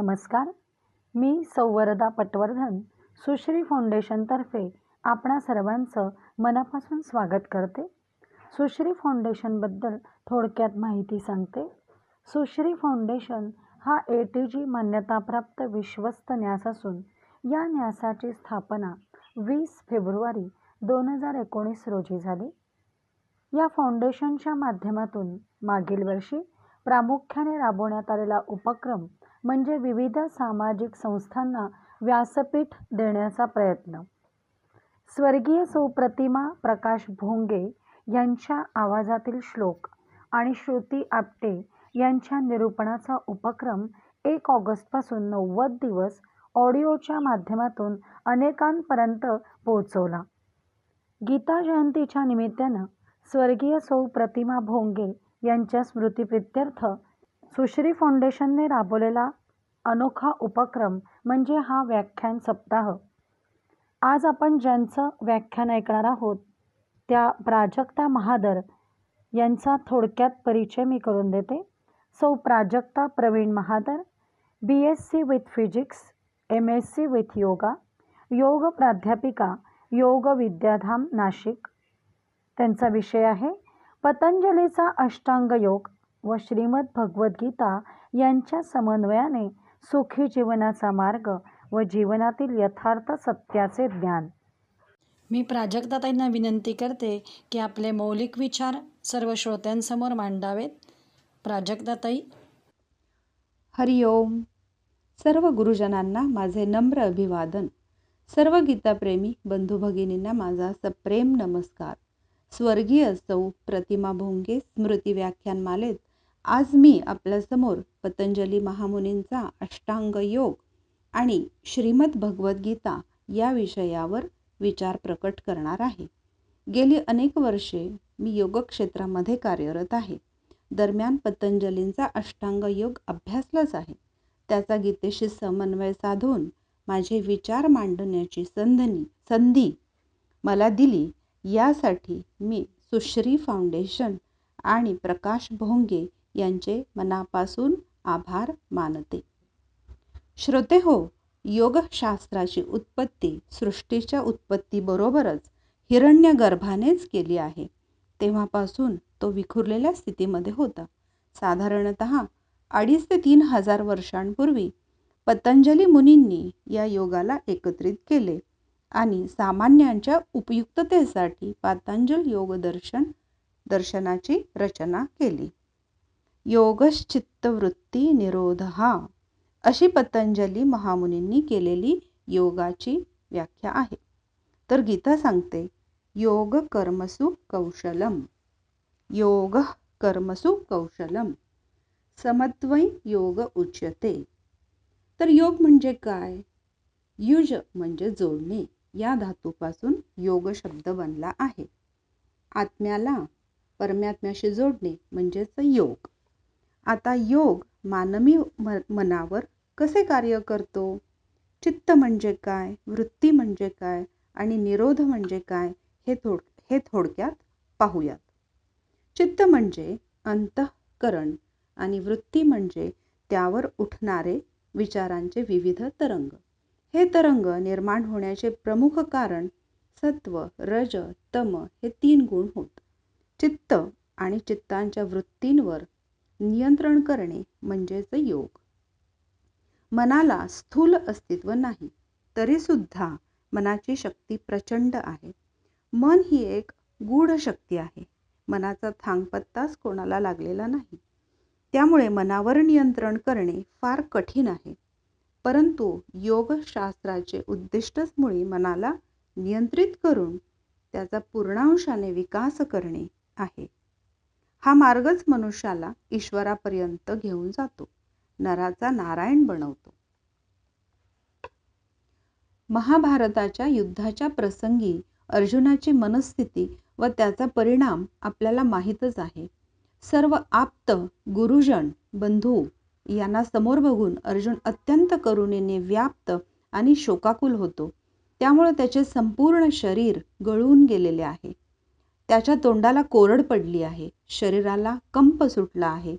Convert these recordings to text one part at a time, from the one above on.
नमस्कार. मी सौवरदा पटवर्धन सुश्री फाउंडेशनतर्फे आपणा सर्वांचं मनापासून स्वागत करते. सुश्री फाउंडेशनबद्दल थोडक्यात माहिती सांगते. सुश्री फाउंडेशन हा ए टी जी मान्यताप्राप्त विश्वस्त न्यास असून या न्यासाची स्थापना वीस फेब्रुवारी दोन हजार एकोणीस रोजी झाली. या फाउंडेशनच्या माध्यमातून मागील वर्षी प्रामुख्याने राबवण्यात आलेला उपक्रम म्हणजे विविध सामाजिक संस्थांना व्यासपीठ देण्याचा प्रयत्न. स्वर्गीय सुप्रतिमा प्रकाश भोंगे यांच्या आवाजातील श्लोक आणि श्रुती आपटे यांच्या निरूपणाचा उपक्रम एक ऑगस्टपासून नव्वद दिवस ऑडिओच्या माध्यमातून अनेकांपर्यंत पोहोचवला. गीता जयंतीच्या निमित्तानं स्वर्गीय सौ प्रतिमा भोंगे यांच्या स्मृतिप्रित्यर्थ सुश्री फाउंडेशनने राबवलेला अनोखा उपक्रम म्हणजे हा व्याख्यान सप्ताह. आज आपण ज्यांचं व्याख्यान ऐकणार आहोत त्या प्राजक्ता महादर यांचा थोडक्यात परिचय मी करून देते. सौ Prajakta Pravin Mahadar B S C with physics M S C with yoga योग प्राध्यापिका योग विद्याधाम नाशिक. त्यांचा विषय आहे पतंजलीचा अष्टांग योग व श्रीमद भगवद्गीता यांच्या समन्वयाने सुखी जीवनाचा मार्ग व जीवनातील यथार्थ सत्याचे ज्ञान. मी प्राजक्ताताईंना विनंती करते की आपले मौलिक विचार सर्व श्रोत्यांसमोर मांडावेत. प्राजक्ताताई. हरिओम सर्व गुरुजनांना माझे नम्र अभिवादन. सर्व गीताप्रेमी बंधू भगिनींना माझा सप्रेम नमस्कार. स्वर्गीय सौ प्रतिमा भोंगे स्मृती व्याख्यानमालेत आज मी आपल्यासमोर पतंजली महामुनींचा अष्टांग योग आणि श्रीमद भगवद्गीता या विषयावर विचार प्रकट करणार आहे. गेली अनेक वर्षे मी योग क्षेत्रामध्ये कार्यरत आहे. दरम्यान पतंजलींचा अष्टांग योग अभ्यासलाच आहे. त्याचा गीतेशी समन्वय साधून माझे विचार मांडण्याची संधनी संधी मला दिली. यासाठी मी सुश्री फाउंडेशन आणि प्रकाश भोंगे यांचे मनापासून आभार मानते. श्रोते हो योगशास्त्राची उत्पत्ती सृष्टीच्या उत्पत्तीबरोबरच हिरण्यगर्भानेच केली आहे. तेव्हापासून तो विखुरलेल्या स्थितीमध्ये होता. साधारणत अडीच ते तीन हजार वर्षांपूर्वी पतंजली मुनींनी या योगाला एकत्रित केले आणि सामान्यांच्या उपयुक्ततेसाठी पातंजल योगदर्शन दर्शनाची रचना केली. योगश्चित्तवृत्ती निरोध. अशी पतंजली महामुनींनी केलेली योगाची व्याख्या आहे. तर गीता सांगते योग कर्मसु कौशलम. योग कर्मसु कौशलम. समत्वय योग उच्यते. तर योग म्हणजे काय? युज म्हणजे जोडणे. या धातूपासून योग शब्द बनला आहे. आत्म्याला परमात्म्याशी जोडणे म्हणजेच योग. आता योग मानवी म मनावर कसे कार्य करतो? चित्त म्हणजे काय? वृत्ती म्हणजे काय? आणि निरोध म्हणजे काय? हे थोड हे थोडक्यात पाहूयात. चित्त म्हणजे अंतःकरण आणि वृत्ती म्हणजे त्यावर उठणारे विचारांचे विविध तरंग. हे तरंग निर्माण होण्याचे प्रमुख कारण सत्व रज तम हे तीन गुण होत. चित्त आणि चित्तांच्या वृत्तींवर नियंत्रण करणे म्हणजेच योग. मनाला स्थूल अस्तित्व नाही तरीसुद्धा मनाची शक्ती प्रचंड आहे. मन ही एक गूढ शक्ती आहे. मनाचा थांगपत्ताच कोणाला लागलेला नाही. त्यामुळे मनावर नियंत्रण करणे फार कठीण आहे. परंतु योगशास्त्राचे उद्दिष्टच मुळी मनाला नियंत्रित करून त्याचा पूर्णांशाने विकास करणे आहे. हा मार्गच मनुष्याला ईश्वरापर्यंत घेऊन जातो. नराचा नारायण बनवतो. महाभारताच्या युद्धाच्या प्रसंगी अर्जुनाची मनस्थिती व त्याचा परिणाम आपल्याला माहीतच आहे. सर्व आप्त गुरुजन बंधू यांना समोर बघून अर्जुन अत्यंत करुणेने व्याप्त आणि शोकाकुल होतो. त्यामुळे त्याचे संपूर्ण शरीर गळून गेलेले आहे. त्याच्या तोंडाला कोरड पडली आहे. शरीराला कंप सुटला आहे.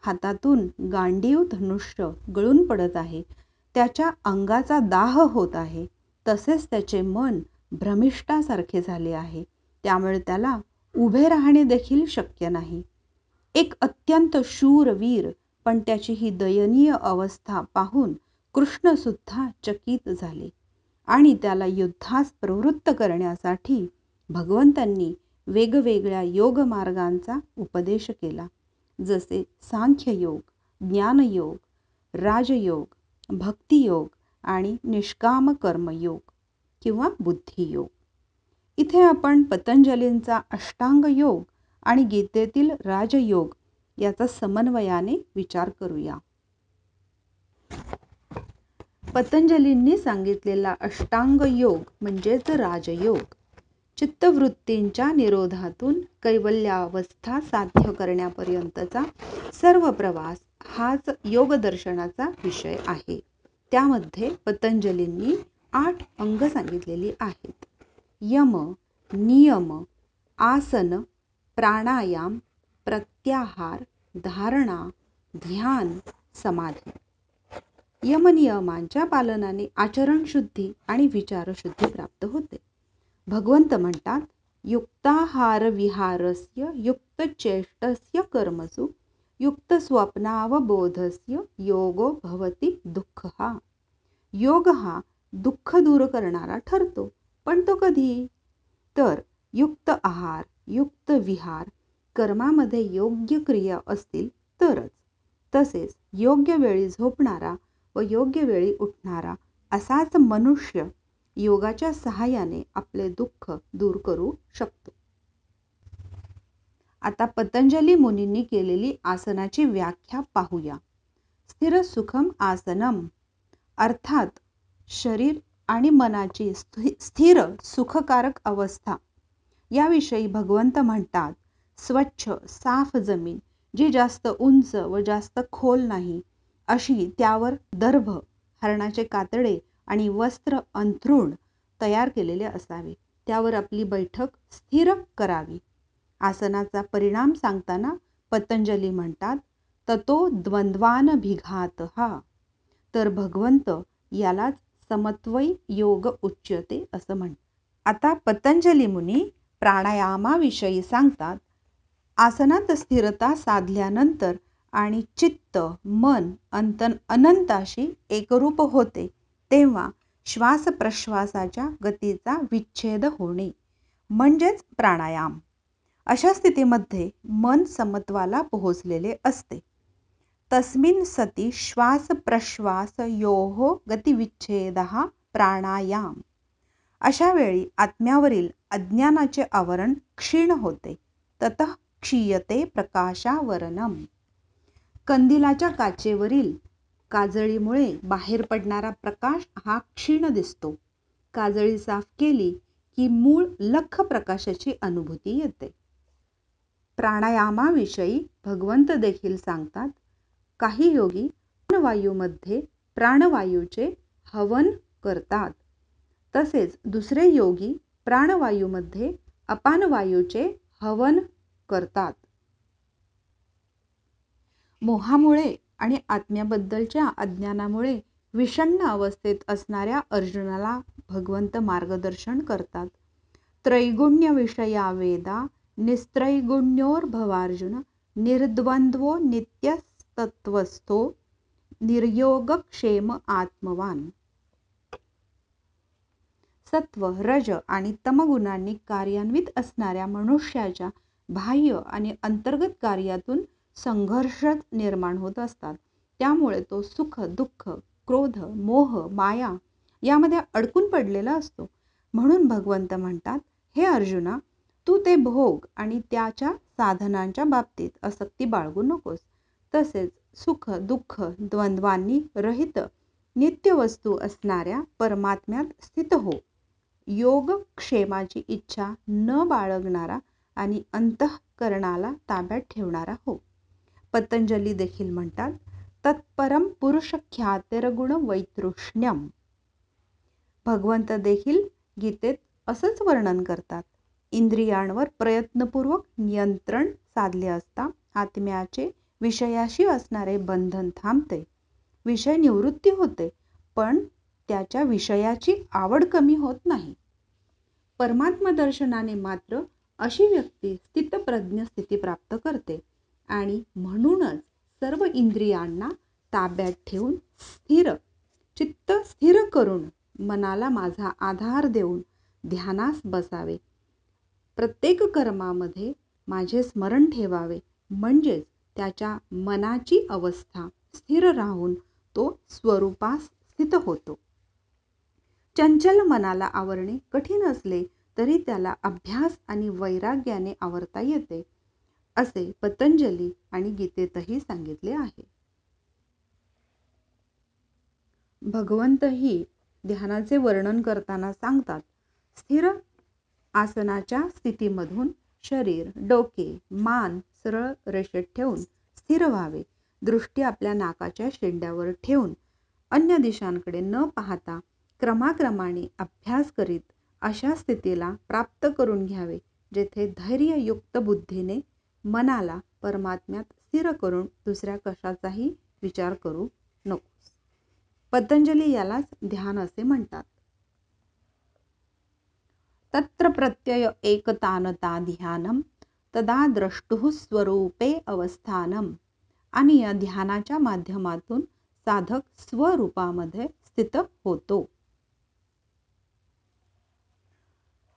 हातातून गांडीव धनुष्य गळून पडत आहे. त्याच्या अंगाचा दाह होत आहे. तसेच त्याचे मन भ्रमिष्ठासारखे झाले आहे. त्यामुळे त्याला उभे राहणे देखील शक्य नाही. एक अत्यंत शूरवीर पण त्याची ही दयनीय अवस्था पाहून कृष्णसुद्धा चकित झाले. आणि त्याला युद्धास प्रवृत्त करण्यासाठी भगवंतांनी वेगवेगळ्या योगमार्गांचा उपदेश केला. जसे सांख्ययोग ज्ञानयोग राजयोग भक्तियोग आणि निष्काम कर्मयोग किंवा बुद्धियोग इथे आपण पतंजलींचा अष्टांग योग आणि गीतेतील राजयोग याचा समन्वयाने विचार करूया. पतंजलींनी सांगितलेला अष्टांग योग म्हणजेच राजयोग. चित्तवृत्तींच्या निरोधातून कैवल्यावस्था साध्य करण्यापर्यंतचा सर्व प्रवास हाच योगदर्शनाचा विषय आहे. त्यामध्ये पतंजलींनी आठ अंग सांगितलेली आहेत. यम नियम आसन प्राणायाम प्रत्याहार धारणा ध्यान समाधी. यमनियमांच्या पालनाने आचरणशुद्धी आणि विचारशुद्धी प्राप्त होते. भगवंत म्हणतात युक्ताहार विहारस्य युक्तचेष्टस्य कर्मसु युक्त स्वप्नावबोधस्य योगो भवती दुःख. हा योग हा दुःख दूर करणारा ठरतो पण तो कधी? तर युक्त आहार युक्त विहार कर्मामध्ये योग्य क्रिया असतील तरच. तसेच योग्य वेळी झोपणारा व योग्य वेळी उठणारा असाच मनुष्य योगाच्या सहाय्याने आपले दुःख दूर करू शकतो. आता पतंजली मुनींनी केलेली आसनाची व्याख्या पाहूया. स्थिर सुखम आसनम. अर्थात शरीर आणि मनाची स्थिर सुखकारक अवस्था. याविषयी भगवंत म्हणतात स्वच्छ साफ जमीन जी जास्त उंच व जास्त खोल नाही अशी त्यावर दर्भ हरणाचे कातडे आणि वस्त्र अंथरूण तयार केलेले असावे. त्यावर आपली बैठक स्थिर करावी. आसनाचा परिणाम सांगताना पतंजली म्हणतात ततो द्वंद्वान भिघात हा तर भगवंत यालाच समत्वय योग उच्यते असं म्हण. आता पतंजली मुनी प्राणायामाविषयी सांगतात आसनात स्थिरता साधल्यानंतर आणि चित्त मन अंतन अनंताशी एकरूप होते. तेव्हा श्वास प्रश्वासाच्या गतीचा विच्छेद होणे म्हणजेच प्राणायाम. अशा स्थितीमध्ये मन समत्वाला पोहोचलेले असते. तस्मिन सती श्वास प्रश्वास योहो गतिविच्छेद प्राणायाम. अशा वेळी आत्म्यावरील अज्ञानाचे आवरण क्षीण होते. तत क्षीयते प्रकाशावरणम. कंदिलाच्या काचेवरील काजळीमुळे बाहेर पडणारा प्रकाश हा क्षीण दिसतो. काजळी साफ केली की मूळ लख प्रकाशाची अनुभूती येते. प्राणायामाविषयी भगवंत देखील सांगतात काही योगी प्राणवायूमध्ये प्राणवायूचे हवन करतात. तसेच दुसरे योगी प्राणवायूमध्ये अपानवायूचे हवन करतात. मोहामुळे आणि आत्म्याबद्दलच्या अज्ञानामुळे विषण्ण अवस्थेत असणाऱ्या अर्जुनाला भगवंत मार्गदर्शन करतात. त्रैगुण्यविषया वेदा निस्त्रैगुण्योर्भवार्जुन निर्द्वंद्वो नित्यस्तत्वस्थो निर्योगक्षेम आत्मवान। सत्व रज आणि तमगुणांनी कार्यान्वित असणाऱ्या मनुष्याच्या बाह्य आणि अंतर्गत कार्यातून संघर्ष निर्माण होत असतात. त्यामुळे तो सुख दुःख क्रोध मोह माया यामध्ये अडकून पडलेला असतो. म्हणून भगवंत म्हणतात हे अर्जुना तू ते भोग आणि त्याच्या साधनांच्या बाबतीत आसक्ती बाळगू नकोस. तसेच सुख दुःख द्वंद्वांनी रहित नित्यवस्तू असणाऱ्या परमात्म्यात स्थित हो. योग क्षेमाची इच्छा न बाळगणारा आणि अंतःकरणाला ताब्यात ठेवणारा हो. पतंजली देखील म्हणतात तत्परम पुरुष ख्यातेरगुण वैतृष्ण्यम. भगवंत देखील गीतेत असंच वर्णन करतात इंद्रियांवर प्रयत्नपूर्वक नियंत्रण साधले असता आत्म्याचे विषयाशी असणारे बंधन थांबते विषय निवृत्ती होते पण त्याच्या विषयाची आवड कमी होत नाही. परमात्मदर्शनाने मात्र अशी व्यक्ती स्थितप्रज्ञ स्थिती प्राप्त करते आणि म्हणूनच सर्व इंद्रियांना ताब्यात ठेवून स्थिर चित्त स्थिर करून मनाला माझा आधार देऊन ध्यानास बसावे. प्रत्येक कर्मामध्ये माझे स्मरण ठेवावे. म्हणजेच त्याच्या मनाची अवस्था स्थिर राहून तो स्वरूपास स्थित होतो. चंचल मनाला आवरणे कठीण असले तरी त्याला अभ्यास आणि वैराग्याने आवरता येते. असे पतंजली आणि गीतेतही सांगितले आहे. भगवंतही ध्यानाचे वर्णन करताना सांगतात स्थिर आसनाच्या स्थितीमधून शरीर डोके मान सरळ रेषेत ठेवून स्थिर व्हावे. दृष्टी आपल्या नाकाच्या शेंड्यावर ठेवून अन्य दिशांकडे न पाहता क्रमाक्रमाने अभ्यास करीत अशा स्थितीला प्राप्त करून घ्यावे जेथे धैर्ययुक्त बुद्धीने मनाला परमात्म्यात स्थिर करून दुसऱ्या कशाचाही विचार करू नकोस. पतंजली यालाच ध्यान असे म्हणतात. तत्र प्रत्यय एकतानता ध्यानम तदा द्रष्टु स्वरूपे अवस्थानम. आणि या ध्यानाच्या माध्यमातून साधक स्वरूपामध्ये स्थित होतो.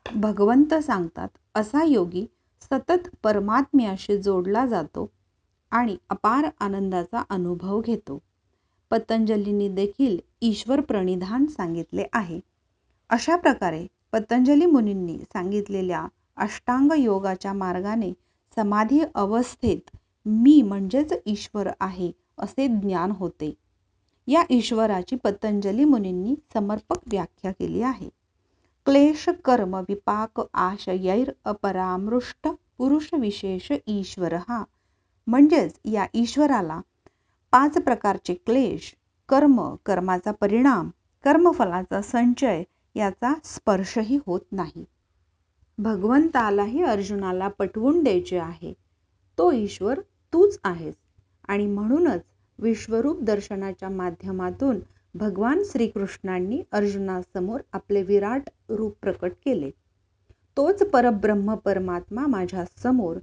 भगवंत सांगतात असा योगी सतत परमात्म्याशी जोडला जातो आणि अपार आनंदाचा अनुभव घेतो. पतंजलींनी देखील ईश्वर प्रणिधान सांगितले आहे. अशा प्रकारे पतंजली मुनींनी सांगितलेल्या अष्टांग योगाच्या मार्गाने समाधी अवस्थेत मी म्हणजेच ईश्वर आहे असे ज्ञान होते. या ईश्वराची पतंजली मुनींनी समर्पक व्याख्या केली आहे. क्लेश कर्म विपाक आशयैर अपरामृष्ट पुरुष विशेष ईश्वर. हा म्हणजेच या ईश्वराला पाच प्रकारचे क्लेश कर्म कर्माचा परिणाम कर्मफलाचा संचय याचा स्पर्शही होत नाही. भगवंतालाही अर्जुनाला पटवून द्यायचे आहे. तो ईश्वर तूच आहेस. आणि म्हणूनच विश्वरूप दर्शनाच्या माध्यमातून भगवान श्रीकृष्णांनी अर्जुनासमोर आपले विराट रूप प्रकट केले. तोच परब्रह्म परमात्मा माझ्यासमोर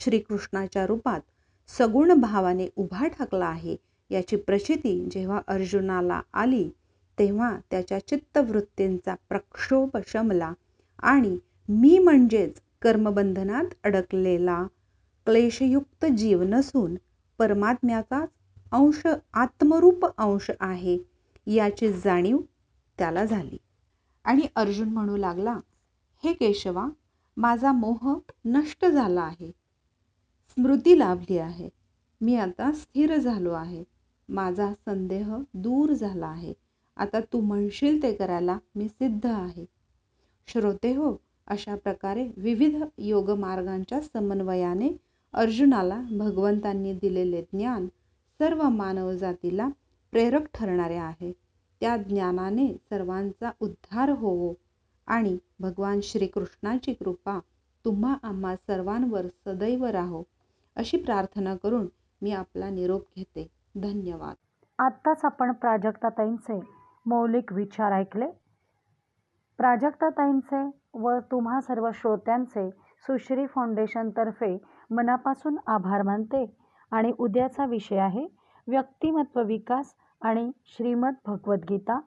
श्रीकृष्णाच्या रूपात सगुण भावाने उभा ठाकला आहे याची प्रचिती जेव्हा अर्जुनाला आली तेव्हा त्याच्या चित्तवृत्तींचा प्रक्षोभ शमला आणि मी म्हणजेच कर्मबंधनात अडकलेला क्लेशयुक्त जीव नसून परमात्म्याचाच अंश आत्मरूप अंश आहे. याची जाणीव त्याला झाली. आणि अर्जुन म्हणू लागला हे केशवा माझा मोह नष्ट झाला आहे. स्मृती लाभली आहे. मी आता स्थिर झालो आहे. माझा संदेह दूर झाला आहे. आता तू म्हणशील ते करायला मी सिद्ध आहे. श्रोते हो अशा प्रकारे विविध योगमार्गांच्या समन्वयाने अर्जुनाला भगवंतांनी दिलेले ज्ञान सर्व मानवजातीला प्रेरक ठरणारे आहे. त्या ज्ञानाने सर्वांचा उद्धार होवो आणि भगवान श्रीकृष्णाची कृपा तुम्हा आम्हा सर्वांवर सदैव राहो अशी प्रार्थना करून मी आपला निरोप घेते. धन्यवाद. आत्ताच आपण प्राजक्ताताईंचे मौलिक विचार ऐकले. प्राजक्ताताईंचे व तुम्हा सर्व श्रोत्यांचे सुश्री फाउंडेशनतर्फे मनापासून आभार मानते. आणि उद्याचा विषय आहे व्यक्तिमत्व विकास आणि श्रीमद भगवद्गीता